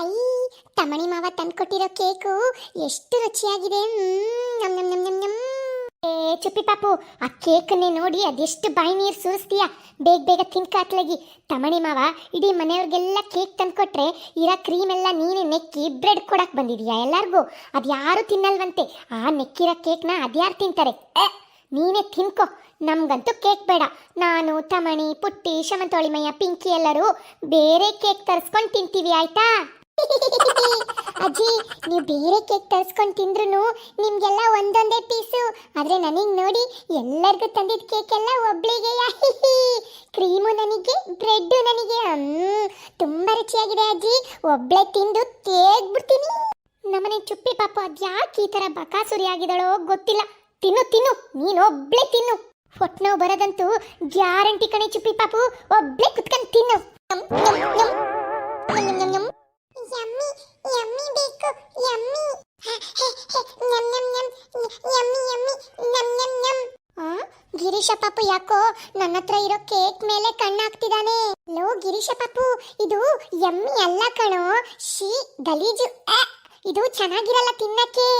I ತಮಣಿ ಮಾವ ತಂದ್ಕೊಟ್ಟಿರೋ cake ಎಷ್ಟು ರುಚಿಯಾಗಿದೆ. ನಮ್ ನಮ್. ಏ, ಚುಪ್ಪಿ ಪಾಪು, ಆ ಕೇಕನ್ನೇ ನೋಡಿ ಅದೆಷ್ಟು ಬಾಯಿ ನೀರು ಸುರಿಸ್ತೀಯ? ಬೇಗ ಬೇಗ ತಿನ್ಕಾತ್ಲಾಗಿ ತಮಣಿ ಮಾವ, ಇಡೀ ಮನೆಯವ್ರಿಗೆಲ್ಲ ಕೇಕ್ ತಂದ್ಕೊಟ್ರೆ ಇರೋ ಕ್ರೀಮ್ ಎಲ್ಲ ನೀನೇ ನೆಕ್ಕಿ ಬ್ರೆಡ್ ಕೊಡಕ್ ಬಂದಿದೀಯಾ ಎಲ್ಲಾರ್ಗೂ? ಅದು ಯಾರು ತಿನ್ನಲ್ವಂತೆ. ಆ ನೆಕ್ಕಿರೋ ಕೇಕ್ನ ಅದ್ಯಾರು ತಿಂತಾರೆ? ನೀನೇ ತಿನ್ಕೋ. ನಮಗಂತೂ ಕೇಕ್ ಬೇಡ. ನಾನು ತಮಣಿ ಪುಟ್ಟಿ, ಶಮಂತೋಳಿಮಯ್ಯ, ಪಿಂಕಿ ಎಲ್ಲರೂ ಬೇರೆ ಕೇಕ್ ತರಿಸ್ಕೊಂಡು ತಿಂತೀವಿ, ಆಯ್ತಾ? ಅಜ್ಜಿ, ನೀವು ಬೇರೆ ಕೇಕ್ ತರಿಸ್ಕೊಂಡು ತಿಂದ್ರು ನಿಮ್ಗೆಲ್ಲ ಒಂದೊಂದೇ ಪೀಸು. ಆದ್ರೆ ನನಗೆ ನೋಡಿ ಎಲ್ಲರಿಗೂ ತಂದಿದ್ದ ಕೇಕ್ ಎಲ್ಲ ಒಬ್ಳಿಗೆ ಕ್ರೀಮು ನನಗೆ, ಬ್ರೆಡ್ಡು ನನಗೆ. ತುಂಬ ರುಚಿಯಾಗಿದೆ ಅಜ್ಜಿ. ಒಬ್ಳೆ ತಿಂದು ತೇಗ್ಬಿಡ್ತೀನಿ. ನಮ್ಮನೆ ಚುಪ್ಪಿ ಪಾಪ ಅದ್ಯಾಕೆ ಈ ಥರ ಬಕಾಸುರಿ ಆಗಿದಳೋ ಗೊತ್ತಿಲ್ಲ. ತಿನ್ನು ತಿನ್ನು, ನೀನು ಒಬ್ಳೆ ತಿನ್ನು. ಹೊಟ್ಟೆ ನೋವು ಬರೋದಂತೂ ಗ್ಯಾರಂಟಿ ಕಣೆ ಚುಪ್ಪಿ ಪಾಪು. ಒಬ್ಳೆ ಕುತ್ಕೊಂಡು ತಿನ್ನು. ಪಾಪು ಯಾಕೋ ನನ್ನ ಹತ್ರ ಇರೋ ಕೇಕ್ ಮೇಲೆ ಕಣ್ಣಾಗ್ತಿದ್ದಾನೆ ಲೋ ಗಿರೀಶ ಪಾಪು, ಇದು ಎಮ್ಮಿ ಅಲ್ಲ ಕಣೋ. ಶೀ ಗಲೀಜು ಇದು ಚೆನ್ನಾಗಿರಲ್ಲ ತಿನ್ನಕ್ಕೆ.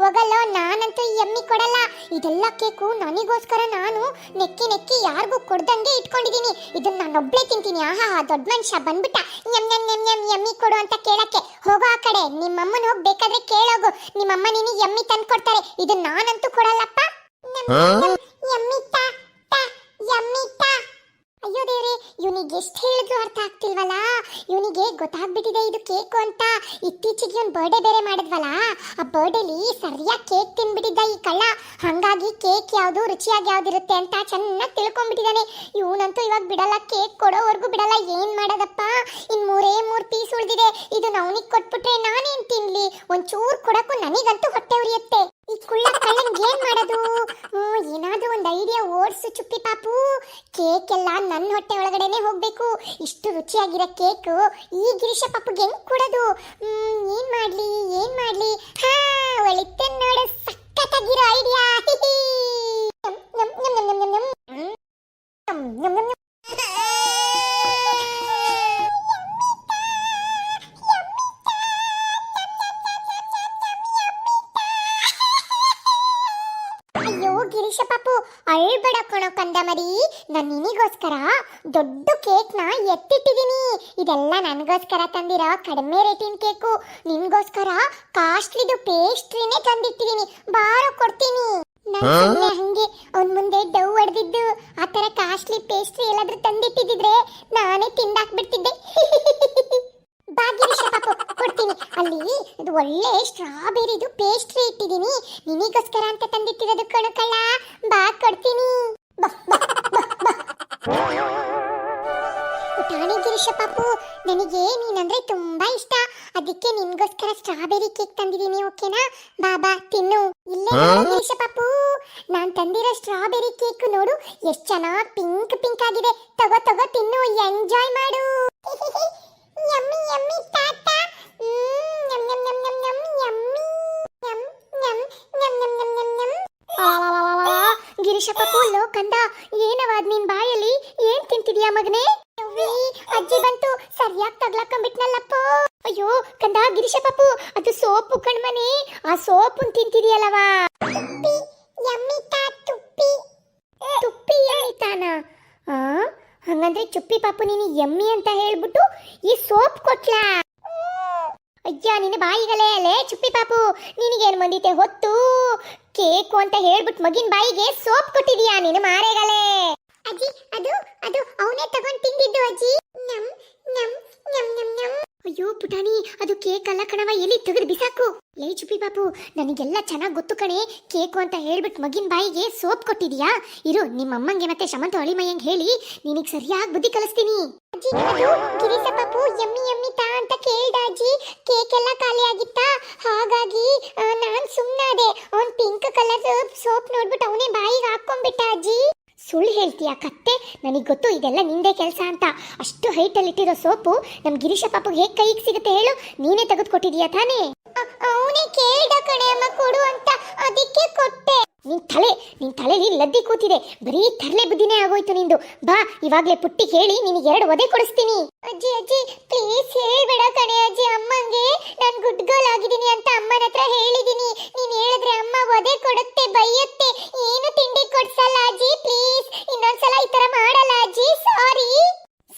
ಹೋಗಲ್ಲೋ ನಾನಂತೂ ಈ ಎಮ್ಮಿ ಕೊಡಲ್ಲ. ಇದೆಲ್ಲ ಕೇಕು ನನಗೋಸ್ಕರ ನಾನು ನೆಕ್ಕಿ ನೆಕ್ಕಿ ಯಾರಿಗೂ ಕೊಡ್ದಂಗೆ ಇಟ್ಕೊಂಡಿದ್ದೀನಿ ಇದನ್ನ ನಾನೊಬ್ಳೆ ತಿಂತೀನಿ. ಆಹಾ ದೊಡ್ಡ ಮನುಷ್ಯ ಬಂದ್ಬಿಟ್ಟ. ಎಂ ಎಂ ಎಂ ಎಂ ಎಮ್ಮಿ ಕೊಡು ಅಂತ ಕೇಳಕ್ಕೆ. ಹೋಗೋ ಆ ಕಡೆ ನಿಮ್ಮಮ್ಮನ ಹೋಗಿ ಬೇಕಾದ್ರೆ ಕೇಳೋಗು. ನಿಮ್ಮಮ್ಮ ನೀನು ಎಮ್ಮಿ ತಂದು ಕೊಡ್ತಾರೆ ಇದನ್ನ ನಾನಂತೂ ಕೊಡಲ್ಲಪ್ಪ. ಎಮ್ಮಿ ತಾ ತಾ ಎಮ್ಮಿ ತಾ. ಅಯ್ಯೋ ದೇವ್ರೆ, ಇವನಿಗೆ ಎಷ್ಟು ಹೇಳಿದ್ರು ಅರ್ಥ ಆಗ್ತಿಲ್ವಲ್ಲ? ಇವನಿಗೆ ಗೊತ್ತಾಗ್ಬಿಟ್ಟಿದೆ ಇದು ಕೇಕು ಅಂತ. ಇತ್ತೀಚೆಗೆ ಇವನ್ ಬರ್ಡೇ ಬೇರೆ ಮಾಡಿದ್ವಲ್ಲ? ಆ ಬರ್ಡೇಲಿ ಸರಿಯಾಗಿ ಕೇಕ್ ತಿನ್ಬಿಟ್ಟಿದ್ದ ಈ ಕಳ್ಳ. ಹಂಗಾಗಿ ಕೇಕ್ ಯಾವುದು ರುಚಿಯಾಗಿ ಯಾವ್ದಿರುತ್ತೆ ಅಂತ ಚೆನ್ನಾಗಿ ತಿಳ್ಕೊಂಡ್ಬಿಟ್ಟಿದ್ದಾನೆ ಇವನಂತೂ ಇವಾಗ ಬಿಡಲ್ಲ, ಕೇಕ್ ಕೊಡೋವರೆಗೂ ಬಿಡಲ್ಲ. ಏನ್ ಮಾಡೋದಪ್ಪ? ಇನ್ ಮೂರೇ ಮೂರ್ ಪೀಸ್ ಉಳಿದಿದೆ. ಇದು ಅವನಿಗೆ ಕೊಟ್ಬಿಟ್ರೆ ನಾನೇನ್ ತಿನ್ಲಿ? ಒಂಚೂರು ಕೊಡಕ್ಕೂ ನನಗಂತೂ ಹೊಟ್ಟೆ ಉರಿಯುತ್ತೆ. ಈ ಕುಳ್ಳ ಕಳ್ಳನಿಗೆ ಏನ್ ಕೇಕ್ ಎಲ್ಲ ನನ್ನ ಹೊಟ್ಟೆ ಒಳಗಡೆನೆ ಹೋಗ್ಬೇಕು. ಇಷ್ಟು ರುಚಿಯಾಗಿರೋ ಕೇಕ್ ಈ ಗಿರೀಶ ಪಾಪುಗೆ ಹೆಂಗ್ ಕೊಡೋದು? ಏನ್ ಮಾಡ್ಲಿ ಏನ್ ಮಾಡ್ಲಿ? ಅಳ್ಬೇಡ ಕಣೋ ಕಂದಮರಿ ನಾನು ನಿನಿಗೋಸ್ಕರ ದೊಡ್ಡ ಕೇಕ್ನ ಎತ್ತಿಟ್ಟಿದ್ದೀನಿ. ಇದೆಲ್ಲ ನನಗೋಸ್ಕರ ತಂದಿರೋ ಕಡಿಮೆ ರೇಟಿನ ಕೇಕು. ನಿನಗೋಸ್ಕರ ಕಾಸ್ಟ್ಲಿದು ಪೇಸ್ಟ್ರಿನೇ ತಂದಿಟ್ಟಿದ್ದೀನಿ. ಬಾರೋ ಕೊಡ್ತೀನಿ. ಹಂಗೆ ಅವನ್ ಮುಂದೆ ಡವ್ ಹೊಡೆದಿದ್ದು. ಆ ತರ ಕಾಸ್ಟ್ಲಿ ಪೇಸ್ಟ್ರಿ ಎಲ್ಲಾದ್ರೂ ತಂದಿಟ್ಟಿದ್ರೆ ನಾನೇ ತಿಂದಾಕ್ಬಿಡ್ತಿದ್ದೆ. ಬಾಗಿಲು ಪಾಪು ಕೊಡ್ತೀನಿ. ಅಲ್ಲಿ ಒಳ್ಳೆ ಸ್ಟ್ರಾಬೆರಿದು ಪೇಸ್ಟ್ರಿ ಇಟ್ಟಿದ್ದೀನಿ. ನಿನಗೋಸ್ಕರ ಅಂತ ತಂದಿಟ್ಟಿರೋದು ಕಣಕಲ್ಲ ಬಾ ಕೊಡ್ತೀನಿ. ಪುಟಾಣಿ ಗಿರೀಶ ಪಾಪು ನನಗೆ ನೀನಂದ್ರೆ ತುಂಬಾ ಇಷ್ಟ. ಅದಕ್ಕೆ ನಿನ್ಗೋಸ್ಕರ ಸ್ಟ್ರಾಬೆರಿ ಕೇಕ್ ತಂದಿದ್ದೀನಿ ಓಕೆನಾ? ಬಾ ಬಾ ತಿನ್ನು. ಇಲ್ಲೇ ಗಿರೀಶ ಪಾಪು. ನಾನ್ ತಂದಿರೋ ಸ್ಟ್ರಾಬೆರಿ ಕೇಕ್ ನೋಡು ಎಷ್ಟು ಚೆನ್ನಾಗಿ ಪಿಂಕ್ ಪಿಂಕ್ ಆಗಿದೆ. ತಗೋ ತಗೋ ತಿನ್ನು ಎಂಜಾಯ್ ಮಾಡು. ಯಮ್ಮಿ ಯಮ್ಮಿ ಗಿರೀಶ ಪಾಪು ಲೋ ಕಂದ ಏನವಾದ್ ನಿನ್ ಬಾಯಲ್ಲಿ? ಏನ್ ತಿಂತಿದ್ಯಾ ಮಗನೇ? ಅಜ್ಜಿ ಬಂತು. ಸರಿಯಾಗಿ ತಗ್ಲಾಕೊಂಡ್ಬಿಟ್ನಲ್ಲಪ್ಪ ಅಯ್ಯೋ, ಕಂದ ಗಿರೀಶ ಪಾಪು ಅದು ಸೋಪು ಕಣ್ಮನೆ. ಆ ಸೋಪು ತಿಂತಿದ್ಯಲ್ಲವಾ? ತುಪ್ಪಿ ತುಪ್ಪಿ. ಹಂಗಂದ್ರೆ ಚುಪ್ಪಿ ಪಾಪು ನೀನು ಎಮ್ಮಿ ಅಂತ ಹೇಳ್ಬಿಟ್ಟು ಈ ಸೋಪ್ ಕೊಟ್ಲಾ? ಅಯ್ಯ, ನಿನ್ನ ಬಾಯಿಗಲೇ. ಲೇ, ಚುಪ್ಪಿ ಪಾಪು. ನಿನಗೇನು ಬಂದಿತ್ತೆ ಹೊತ್ತು? ಕೇಕು ಅಂತ ಹೇಳ್ಬಿಟ್ ಮಗಿನ ಬಾಯಿಗೆ ಸೋಪ್ ಕೊಟ್ಟಿದೀಯಾ ನೀನು ಮಾರೆಗಳೇ? ಅಜ್ಜಿ, ಅದು ಅದು ಅವನೇ ತಗೊಂಡ್ ತಿಂದಿದ್ದು ಅಜ್ಜಿ. ನಮ್ ನಮ್ ನಮ್ ನಮ್ ಅಯ್ಯೋ ಪುಟಾಣಿ, ಅದು ಕೇಕ್ ಅಲ್ಲ ಕಣವ ಎಲ್ಲಿ ತೆಗೆದು ಬಿಸಾಕು? ಲೇ ಚುಪ್ಪಿ ಬಾಬು ನನಗೆಲ್ಲ ಚೆನ್ನಾಗಿ ಗೊತ್ತು ಕಣೆ. ಕೇಕು ಅಂತ ಹೇಳ್ಬಿಟ್ಟು ಮಗಿನ ಬಾಯಿಗೆ ಸೋಪ್ ಕೊಟ್ಟಿದ್ಯಾ? ಇರು ನಿಮ್ಮ ಅಮ್ಮಂಗೆ ಮತ್ತೆ ಶಮಂತ ಅಳಿಮಯ್ಯಂಗೆ ಹೇಳಿ, ನಿನಗೆ ಸರಿಯಾಗಿ ಬುದ್ಧಿ ಕಲಿಸ್ತೀನಿ. ಅಜ್ಜಿ ಅದು ಪಾಪು ಯಮ್ಮಿ ಯಮ್ಮಿ ತಾ ಅಂತ ಕೇಳ್ದ ಕೇಕ್ ಎಲ್ಲ ಖಾಲಿ ಆಗಿತ್ತಾ ಹಾಗಾಗಿ ನಾನ್ ಸುಮ್ಮನಾದೆ ಅವ್ನ್ ಪಿಂಕ್ ಕಲರ್ ಸೋಪ್ ನೋಡ್ಬಿಟ್ಟು ಅವನೇ ಬಾಯಿಗೆ ಹಾಕೊಂಡ್ಬಿಟ್ಟ ಅಜ್ಜಿ. ಸುಳ್ಳು ಹೇಳ್ತೀಯ ಕತ್ತೆ? ನನಗೆ ಗೊತ್ತು, ಇದೆಲ್ಲ ನಿಂದೆ ಕೆಲಸ ಅಂತ. ಅಷ್ಟು ಹೈಟಲ್ಲಿ ಇಟ್ಟಿರೋ ಸೋಪು ನಮ್ ಗಿರೀಶ ಪಾಪಗೆ ಹೇಗೆ ಕೈಗೆ ಸಿಗುತ್ತೆ ಹೇಳು? ನೀನೇ ತೆಗೆದುಕೊಟ್ಟಿದೀಯ ತಾನೇ ಸುಮ್ಮನೆ ಕೇಳ್ದ ಕಣೆ ಅಮ್ಮ ಕೊಡು ಅಂತ ಅದಕ್ಕೆ ಕೊಟ್ಟೆ ನಿನ್ ತಲೆ ನಿನ್ ತಲೆಲಿ ಲದ್ದಿ ಕೂತಿದೆ. ಬರೀ ತರಲೆ ಬುದ್ಧಿನೇ ಆಗೋಯ್ತು ನಿಂದು. ಬಾ, ಇವಾಗ್ಲೇ ಪುಟ್ಟಿ ಹೇಳಿ ನಿನಗೆ ಎರಡು ಒದೆ ಕೊಡಿಸ್ತೀನಿ. ಅಜ್ಜಿ ಅಜ್ಜಿ ಪ್ಲೀಸ್ ಹೇಳ್ಬೇಡ ಕಣೆ ಅಜ್ಜಿ, ಅಮ್ಮಂಗೆ ನಾನು ಗುಡ್ ಗರ್ಲ್ ಆಗಿದ್ದೀನಿ ಅಂತ ಅಮ್ಮನ ಹತ್ರ ಹೇಳಿದೀನಿ ನೀನು ಹೇಳಿದ್ರೆ ಅಮ್ಮ ಒದೆ ಕೊಡುತ್ತೆ, ಬೈಯುತ್ತೆ. ಏನು ತಿಂಡಿ ಕೊಡ್ಸಲ್ಲ ಅಜ್ಜಿ ಪ್ಲೀಸ್ ಇನ್ನೊಂದ್ಸಲ ಈ ತರ ಮಾಡಲ್ಲ ಅಜ್ಜಿ ಸಾರಿ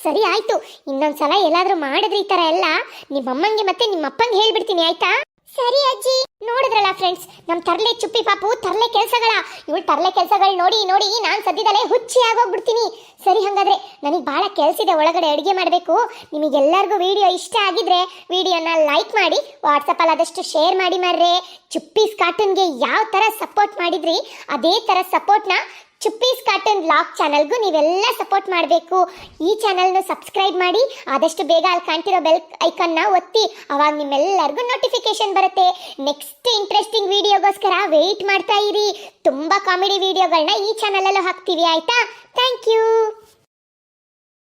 ಸರಿ, ಆಯ್ತು. ಇನ್ನೊಂದ್ಸಲ ಎಲ್ಲಾದ್ರೂ ಮಾಡಿದ್ರೆ ಈ ತರ ಎಲ್ಲ. ನಿಮ್ಮಮ್ಮಂಗೆ ಮತ್ತೆ ನಿಮ್ಮಪ್ಪಂಗೆ ಹೇಳ್ಬಿಡ್ತೀನಿ, ಆಯ್ತಾ? ಸರಿ ಅಜ್ಜಿ. ನೋಡಿದ್ರಲ್ಲ ಫ್ರೆಂಡ್ಸ್ ನಮ್ ತರ್ಲೆ ಚುಪ್ಪಿ ಪಾಪು, ತರ್ಲೆ ಕೆಲಸಗಳ. ಇವಳು ತರ್ಲೆ ಕೆಲಸಗಳು ನೋಡಿ ನೋಡಿ ನಾನ್ ಸದ್ಯದಲ್ಲೇ ಹುಚ್ಚಿ ಆಗೋಗ್ಬಿಡ್ತೀನಿ. ಸರಿ ಹಂಗಾದ್ರೆ ನನಗೆ ಬಹಳ ಕೆಲಸ ಇದೆ, ಒಳಗಡೆ ಅಡುಗೆ ಮಾಡಬೇಕು. ನಿಮಗೆಲ್ಲರಿಗೂ ವಿಡಿಯೋ ಇಷ್ಟ ಆಗಿದ್ರೆ ವಿಡಿಯೋನ ಲೈಕ್ ಮಾಡಿ ವಾಟ್ಸಪ್ಪಲ್ಲಿ ಆದಷ್ಟು ಶೇರ್ ಮಾಡಿ ಮಾರ್ರೆ. ಚುಪ್ಪೀಸ್ ಕಾರ್ಟೂನ್ಗೆ ಯಾವ ಥರ ಸಪೋರ್ಟ್ ಮಾಡಿದ್ರಿ, ಅದೇ ಥರ ಸಪೋರ್ಟ್ನ ಚುಪ್ಪೀಸ್ ಕಾರ್ಟೂನ್ ಬ್ಲಾಗ್ ಚಾನಲ್ಗೂ ನೀವೆಲ್ಲ ಸಪೋರ್ಟ್ ಮಾಡಬೇಕು. ಈ ಚಾನಲ್ನ ಸಬ್ಸ್ಕ್ರೈಬ್ ಮಾಡಿ, ಆದಷ್ಟು ಬೇಗ ಅಲ್ಲಿ ಕಾಣ್ತಿರೋ ಬೆಲ್ ಐಕನ್ನ ಒತ್ತಿ, ಅವಾಗ ನಿಮ್ಮೆಲ್ಲರಿಗೂ ನೋಟಿಫಿಕೇಶನ್ ಬರುತ್ತೆ. ನೆಕ್ಸ್ಟ್ ಇಂಟ್ರೆಸ್ಟಿಂಗ್ ವಿಡಿಯೋಗೋಸ್ಕರ ವೆಯ್ಟ್ ಮಾಡ್ತಾ ಇರಿ. ತುಂಬ ಕಾಮಿಡಿ ವಿಡಿಯೋಗಳನ್ನ ಈ ಚಾನಲಲ್ಲೂ ಹಾಕ್ತೀವಿ, ಆಯ್ತಾ? Thank you